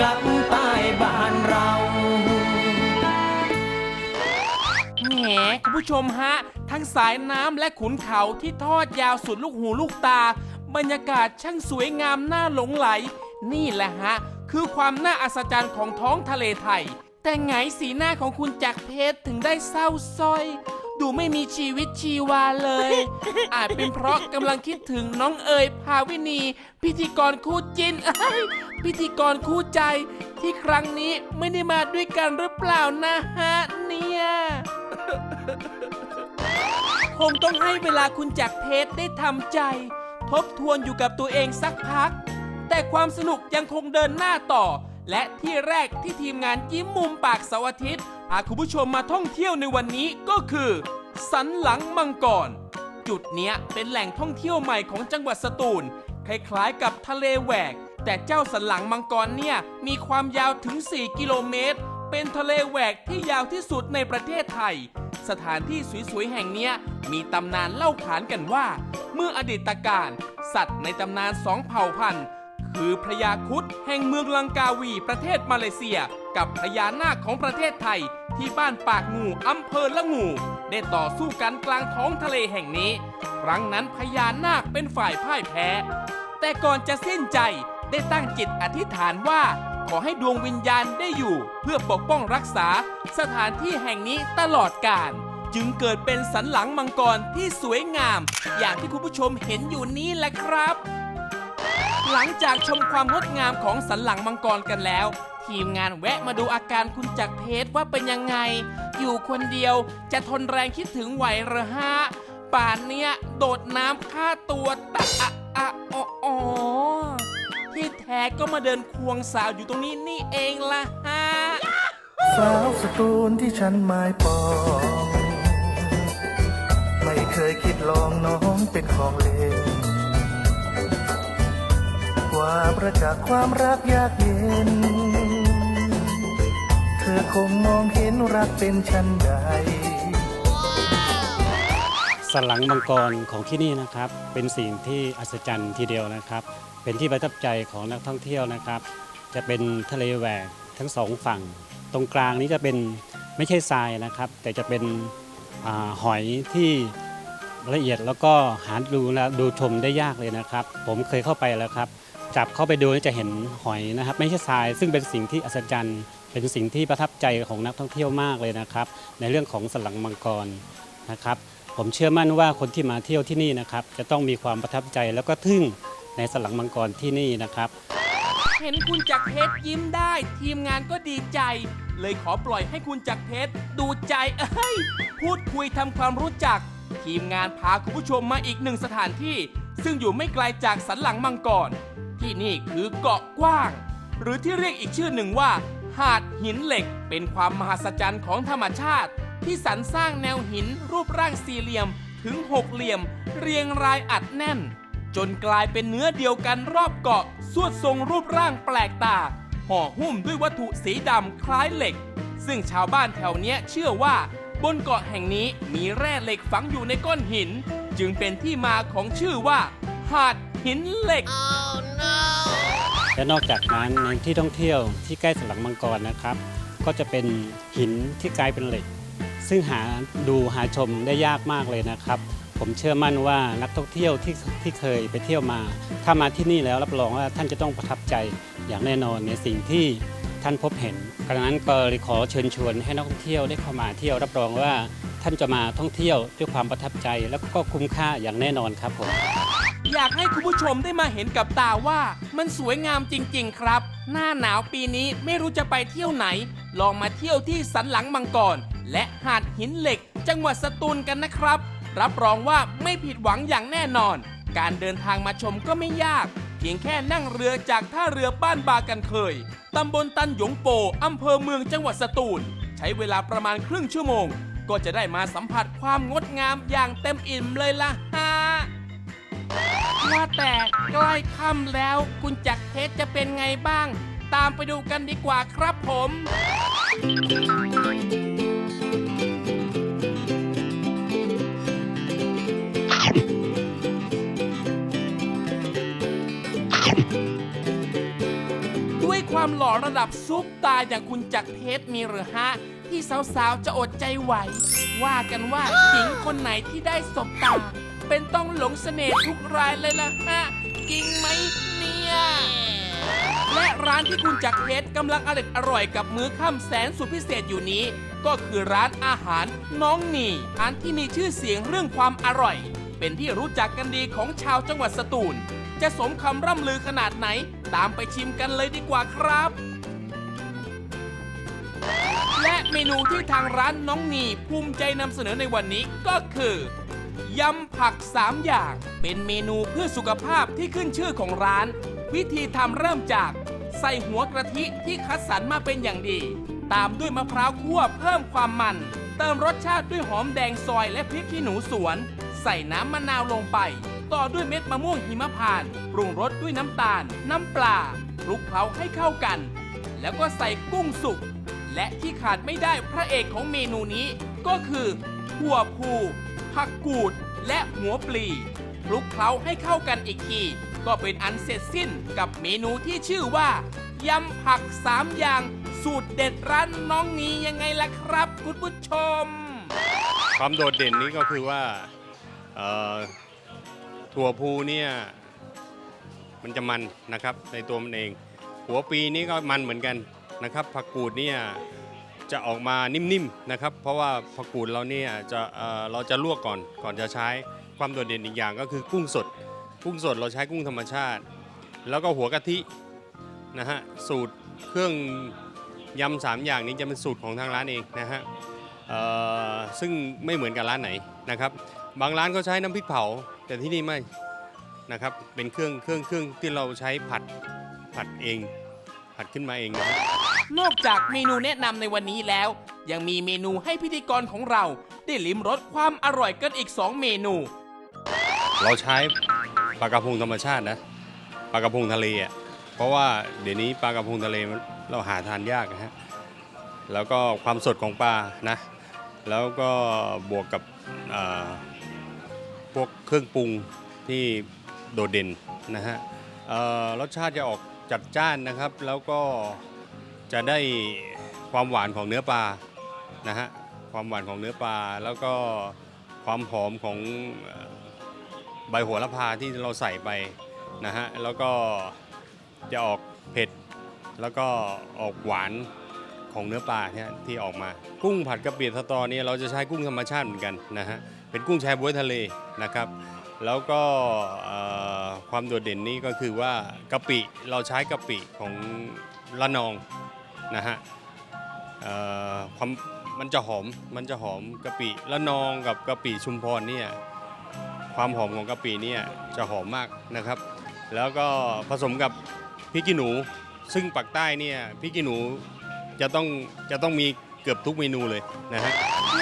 กลับใต้บ้านเรา แหมคุณผู้ชมฮะ ทั้งสายน้ำและขุนเขาที่ทอดยาวสุดลูกหูลูกตา บรรยากาศช่างสวยงามน่าหลงไหล นี่แหละฮะ คือความน่าอัศจรรย์ของท้องทะเลไทย แต่ไงสีหน้าของคุณจักรเพชรถึงได้เศร้าส้อย ดูไม่มีชีวิตชีวาเลย อาจเป็นเพราะกำลังคิดถึงน้องเอ๋ยภาวินี พิธีกรคู่จินเอ้ยพิธีกรคู่ใจ ที่ครั้งนี้ไม่ได้มาด้วยกันหรือเปล่านะฮะเนี่ยคงต้องให้เวลาคุณจักรเพชรได้ทำใจ ทบทวนอยู่กับตัวเองสักพัก แต่ความสนุกยังคงเดินหน้าต่อ และที่แรกที่ทีมงานยิ้มมุมปากเสาร์อาทิตย์พาคุณผู้ชมมาท่องเที่ยวในวันนี้ก็คือ สันหลังมังกร จุดเนี้ยเป็นแหล่งท่องเที่ยวใหม่ของจังหวัดสตูล คล้ายๆกับทะเลแหวก แต่เจ้าสันหลังมังกรเนี่ยมีความยาวถึง 4 กิโลเมตร เป็นทะเลแหวกที่ยาวที่สุดในประเทศไทย สถานที่สวยๆแห่งเนี้ยมีตำนานเล่าขานกันว่า เมื่ออดีตการ สัตว์ในตำนานสองเผ่าพันธุ์ คือพระยาคุดแห่งเมืองลังกาวีประเทศมาเลเซีย กับพญานาคของประเทศไทย ที่บ้านปากงูอำเภอละงู ได้ต่อสู้กันกลางท้องทะเลแห่งนี้ ครั้งนั้นพญานาคเป็นฝ่ายพ่ายแพ้ แต่ก่อนจะสิ้นใจได้ตั้งจิตอธิษฐานว่าขอให้ดวงวิญญาณได้อยู่เพื่อปกป้องรักษาสถานที่แห่งนี้ตลอดกาลจึงเกิดเป็นสันหลังมังกรที่สวยงาม อย่างที่คุณผู้ชมเห็นอยู่นี้แหละครับ หลังจากชมความงดงามของสันหลังมังกรกันแล้ว ทีมงานแวะมาดูอาการคุณจักรเพชรว่าเป็นยังไง อยู่คนเดียวจะทนแรงคิดถึงไหวหรือฮะป่านเนี้ยโดดน้ำฆ่าตัวตะอะอะอ๋ออที่แท้ก็มาเดินควงสาวอยู่ตรงนี้นี่เองล่ะฮะสาวสตูลที่ฉันหมายปองไม่เคยคิดลองน้องเป็นของเล่น ประจักความรักยากเย็น เธอคงมองเห็นรักเป็นฉันใด สนหลังมังกรของที่นี่นะครับ เป็นสิ่งที่อัศจรรย์ทีเดียวนะครับ เป็นที่ประทับใจของนักท่องเที่ยวนะครับ จะเป็นทะเลแหวกทั้งสองฝั่ง ตรงกลางนี้จะเป็นไม่ใช่ทรายนะครับ แต่จะเป็นอหอยที่ละเอียดแล้วก็หาดูนะดูชมได้ยากเลยนะครับ ผมเคยเข้าไปแล้วครับ จับเข้าไปดูจะเห็นหอยนะครับ ไม่ใช่ทราย ซึ่งเป็นสิ่งที่อัศจรรย์ เป็นสิ่งที่ประทับใจของนักท่องเที่ยวมากเลยนะครับ ในเรื่องของสลังมังกรนะครับ ผมเชื่อมั่นว่าคนที่มาเที่ยวที่นี่นะครับ จะต้องมีความประทับใจแล้วก็ทึ่งในสลังมังกรที่นี่นะครับ เห็นคุณจักรเพชรยิ้มได้ ทีมงานก็ดีใจ เลยขอปล่อยให้คุณจักรเพชรดูใจเอ้ยพูดคุยทำความรู้จัก ทีมงานพาคุณผู้ชมมาอีกหนึ่งสถานที่ ซึ่งอยู่ไม่ไกลจากสันหลังมังกร ที่นี่คือเกาะกว้าง หรือที่เรียกอีกชื่อหนึ่งว่า หาดหินเหล็ก เป็นความมหัศจรรย์ของธรรมชาติ ที่สรรสร้างแนวหินรูปร่างสี่เหลี่ยมถึงหกเหลี่ยม เรียงรายอัดแน่น จนกลายเป็นเนื้อเดียวกันรอบเกาะสวดทรงรูปร่างแปลกตา ห่อหุ้มด้วยวัตถุสีดำคล้ายเหล็ก ซึ่งชาวบ้านแถวเนี้ยเชื่อว่าบนเกาะแห่งนี้มีแร่เหล็กฝังอยู่ในก้อนหิน จึงเป็นที่มาของชื่อว่า หาด หินเหล็ก และนอกจากนั้นในที่ท่องเที่ยวที่ใกล้สนหลังมังกรนะครับ ก็จะเป็นหินที่กลายเป็นเหล็ก ซึ่งหาดูหาชมได้ยากมากเลยนะครับ ผมเชื่อมั่นว่านักท่องเที่ยวที่ที่เคยไปเที่ยวมา ถ้ามาที่นี่แล้วรับรองว่าท่านจะต้องประทับใจอย่างแน่นอนในสิ่งที่ท่านพบเห็นดังนั้นก็เลยขอเชิญชวนให้นักท่องเที่ยวได้เข้ามาเที่ยวรับรองว่าท่านจะมาท่องเที่ยวด้วยความประทับใจแล้วก็คุ้มค่าอย่างแน่นอนครับผม อยากให้คุณผู้ชมได้มาเห็นกับตาว่า มันสวยงามจริง ๆ ครับ หน้าหนาวปีนี้ไม่รู้จะไปเที่ยวไหน ลองมาเที่ยวที่สันหลังมังกร และหาดหินเหล็ก จังหวัดสตูลกันนะครับ รับรองว่าไม่ผิดหวังอย่างแน่นอน การเดินทางมาชมก็ไม่ยาก เพียงแค่นั่งเรือจากท่าเรือบ้านบากันเคยตำบลตันหยงโปอำเภอเมืองจังหวัดสตูล ใช้เวลาประมาณครึ่งชั่วโมง ก็จะได้มาสัมผัสความงดงามอย่างเต็มอิ่มเลยล่ะฮะ ว่าแต่ใกล้ค่ำแล้วคุณจักรเทศจะเป็นไงบ้าง ตามไปดูกันดีกว่าครับผม ด้วยความหล่อระดับซุปตาอย่างคุณจักรเพชรมีหรือฮะ ที่สาวๆ จะอดใจไหว ว่ากันว่าหญิงคนไหนที่ได้สบตา เป็นต้องหลงเสน่ห์ทุกรายเลยล่ะฮะจริงไหมเนี่ย และร้านที่คุณจักรเพชรกำลังอร่อยอร่อยกับมื้อค่ำแสนสุดพิเศษอยู่นี้ ก็คือร้านอาหารน้องหนีร้านที่มีชื่อเสียงเรื่องความอร่อย เป็นที่รู้จักกันดีของชาวจังหวัดสตูล จะสมคำร่ำลือขนาดไหน ตามไปชิมกันเลยดีกว่าครับ และเมนูที่ทางร้านน้องหนีภูมิใจนำเสนอในวันนี้ก็คือ ยำผัก 3 อย่าง เป็นเมนูเพื่อสุขภาพที่ขึ้นชื่อของร้าน วิธีทำเริ่มจาก ใส่หัวกระทิที่คัดสรรมาเป็นอย่างดี ตามด้วยมะพร้าวคั่วเพิ่มความมัน เติมรสชาติด้วยหอมแดงซอยและพริกขี้หนูสวน ใส่น้ำมะนาวลงไป ต่อด้วยเม็ดมะม่วงหิมพานต์ปรุงรสด้วยน้ำตาล น้ำปลาคลุกเคล้าให้เข้ากัน แล้วก็ใส่กุ้งสุกและที่ขาดไม่ได้พระเอกของเมนูนี้ก็คือหัวพู ผักกูด และหัวปลีคลุกเคล้าให้เข้ากันอีกที ก็เป็นอันเสร็จสิ้นกับเมนูที่ชื่อว่ายำผักสามอย่าง สูตรเด็ดร้านน้องนี้ยังไงล่ะครับคุณผู้ชม ความโดดเด่นนี้ก็คือว่าเอ่อถั่วพูเนี่ยมันจะมันนะครับในตัวมันเอง หัวปีนี้ก็มันเหมือนกันนะครับ ผักกูดเนี่ย จะออกมานิ่มๆนะครับ เพราะว่าผักกูดเราเนี่ยจะเเราจะลวกก่อนก่อนจะใช้ความโดดเด่นอีกอย่างก็คือกุ้งสด กุ้งสดเราใช้กุ้งธรรมชาติ แล้วก็หัวกะทินะฮะสูตรเครื่องยำสามอย่างนี้จะเป็นสูตรของทางร้านเองนะฮะซึ่งไม่เหมือนกับร้านไหนนะครับ บางร้านก็ใช้น้ำพริกเผา แต่ที่นี่ไม่นะครับเป็นเครื่องเครื่องเครื่องที่เราใช้ผัดผัดเองผัดขึ้นมาเองนะครับ นอกจากเมนูแนะนำในวันนี้แล้ว ยังมีเมนูให้พิธีกรของเราได้ลิ้มรสความอร่อยกันอีก 2 เมนู เราใช้ปลากระพงธรรมชาตินะปลากระพงทะเลอะเพราะว่าเดี๋ยวนี้ปลากระพงทะเลมันเราหาทานยากนะฮะแล้วก็ความสดของปลานะแล้วก็บวกกับพวกเครื่องปรุงที่โดดเด่นนะฮะรสชาติจะออกจัดจ้านนะครับ แล้วก็ จะได้ความหวานของเนื้อปลานะฮะความหวานของเนื้อปลาแล้วก็ความหอมของใบโหระพาที่เราใส่ไปนะฮะแล้วก็จะออกเผ็ดแล้วก็ออกหวานของเนื้อปลาเนี่ยที่ออกมา กุ้งผัดกะปิสตอเนี่ยเราจะใช้กุ้งธรรมชาติเหมือนกันนะฮะเป็นกุ้งแชบ๊วยทะเลนะครับ แล้วก็ความโดดเด่นนี้ก็คือว่ากะปิเราใช้กะปิของละนอง นะฮะความมันจะหอมมันจะหอมกะปิละนองกับกะปิชุมพรเนี่ยความหอมของกะปิเนี่ยจะหอมมากนะครับ แล้วก็ผสมกับพริกขี้หนู ซึ่งปักใต้เนี่ยพริกขี้หนูจะต้องจะต้องมีเกือบทุกเมนูเลยนะฮะ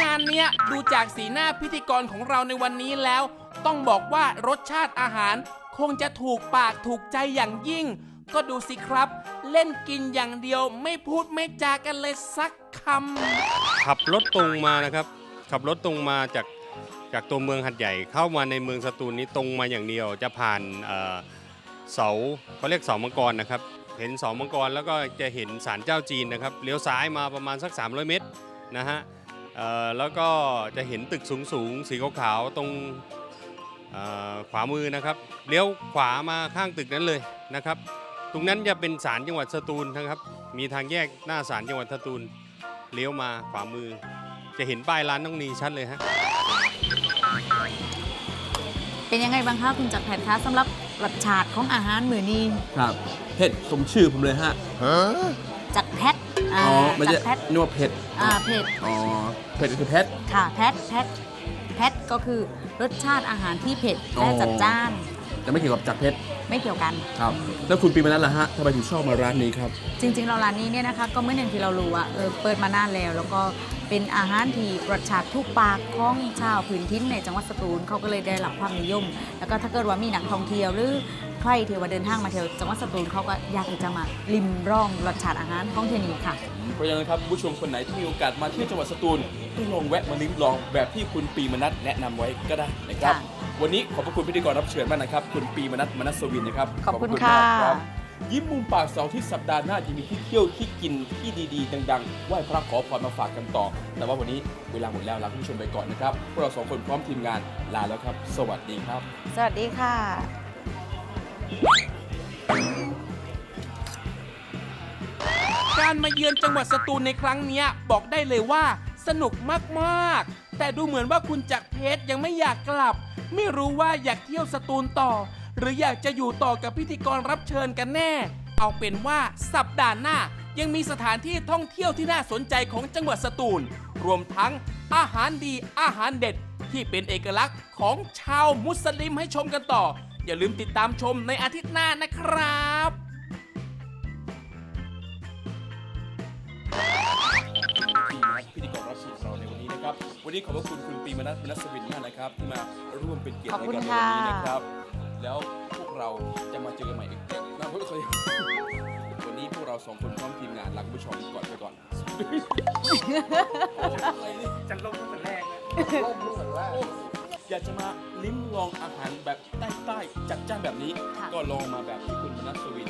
งานเนี้ยดูจากสีหน้าพิธีกรของเราในวันนี้แล้ว ต้องบอกว่ารสชาติอาหารคงจะถูกปากถูกใจอย่างยิ่ง ก็ดูสิครับ เล่นกินอย่างเดียวไม่พูดไม่จากันเลยสักคำขับรถตรงมานะครับ ขับรถตรงมาจากจากตัวเมืองหัดใหญ่เข้ามาในเมืองสตูลนี้ตรงมาอย่างเดียวจะผ่านเสาเขาเรียกเสามังกรนะครับ เห็นเสามังกรแล้วก็จะเห็นศาลเจ้าจีนนะครับเลี้ยวซ้ายมาประมาณสัก 300 เมตรนะฮะแล้วก็จะเห็นตึกสูงสูงสีขาวๆตรงขวามือนะครับเลี้ยวขวามาข้างตึกนั้นเลยนะครับ ตรงนั้นจะเป็นศาลจังหวัดสตูลนะครับ มีทางแยกหน้าศาลจังหวัดสตูลเลี้ยวมาขวามือ จะเห็นป้ายร้านน้องนีชัดเลยฮะเป็นยังไงบ้างคะคุณจักรแพทย์คะสำหรับรสชาติของอาหารมื้อนี้ครับเผ็ดสมชื่อผมเลยฮะจักรแพทย์อ๋อไม่จัใช่กรแพทย์นึกว่าเผ็ดอ่าเผ็ดอ๋อเผ็ดคือเผ็ด ค่ะแพทย์แพทย์แพทย์ก็คือรสชาติอาหารที่เผ็ดอ๋อและจัดจ้าน จะไม่เกี่ยวกับจักรเผ็ดไม่เกี่ยวกัน ครับ แล้วคุณปีมานั้นล่ะฮะทำไมถึงชอบมาร้านนี้ครับ จริงๆเราร้านนี้เนี่ยนะคะก็เมื่อหนึ่างที่เรารู้ว่าเออเปิดมานานแล้ว แล้วก็เป็นอาหารที่รสชาติทุกปากของชาวพื้นที่ในจังหวัดสตูลเขาก็เลยได้รับความนิยม แล้วก็ถ้าเกิดว่ามีนักท่องเที่ยวหรือใครที่ว่าเดินทางมาเที่ยวจังหวัดสตูลเขาก็อยากที่จะมาลิมร่องรสชาติอาหารของที่นี่ค่ะ เพราะฉะนั้นครับผู้ชมคนไหนที่มีโอกาสมาเที่ยวจังหวัดสตูลก็ลองแวะมาลิ้มลองแบบที่คุณปีมนัทแนะนำไว้ก็ได้นะครับค่ะ วันนี้ขอบพระคุณพิธีกรรับเชิญมากนะครับ คุณปีมนัทมนัสวินนะครับขอบคุณมากค่ะรับยิ้มมุมปากเสาร์ที่สัปดาห์หน้าจะมีที่เที่ยวที่กินที่ดีๆ ดังๆไหว้พระขอพรมาฝากกันต่อ แต่ว่าวันนี้เวลาหมดแล้วลาคุณผู้ชมไปก่อนนะครับพวกเราสองคนพร้อมทีมงานลาแล้วครับ สวัสดีครับ สวัสดีค่ะ การมาเยือนจังหวัดสตูลในครั้งเนี้ยบอกได้เลยว่าสนุกมาก ๆ แต่ดูเหมือนว่าคุณจักรเพชรยังไม่อยากกลับ ไม่รู้ว่าอยากเที่ยวสตูลต่อ หรืออยากจะอยู่ต่อกับพิธีกรรับเชิญกันแน่ เอาเป็นว่าสัปดาห์หน้ายังมีสถานที่ท่องเที่ยวที่น่าสนใจของจังหวัดสตูล รวมทั้งอาหารดีอาหารเด็ด ที่เป็นเอกลักษณ์ของชาวมุสลิมให้ชมกันต่อ อย่าลืมติดตามชมในอาทิตย์หน้านะครับ พิธีกรรับเชิญของเราในวันนี้นะครับ วันนี้ขอบพระคุณคุณปีมนัสมนัสวินมากนะครับที่มาร่วมเป็นเกียรติให้กับในวันนี้นะครับ แล้วพวกเราจะมาเจอกันใหม่อีกเดือนหน้าพวกเราวันนี้พวกเราสองคนพร้อมทีมงานลาคุณผู้ชมก่อนไปก่อนจันลมตั้งแต่แรกอยากจะมาลิ้มลองอาหารแบบใต้ๆจัดจ้านแบบนี้ค่ะก็ลองมาแบบที่คุณมนัสวิน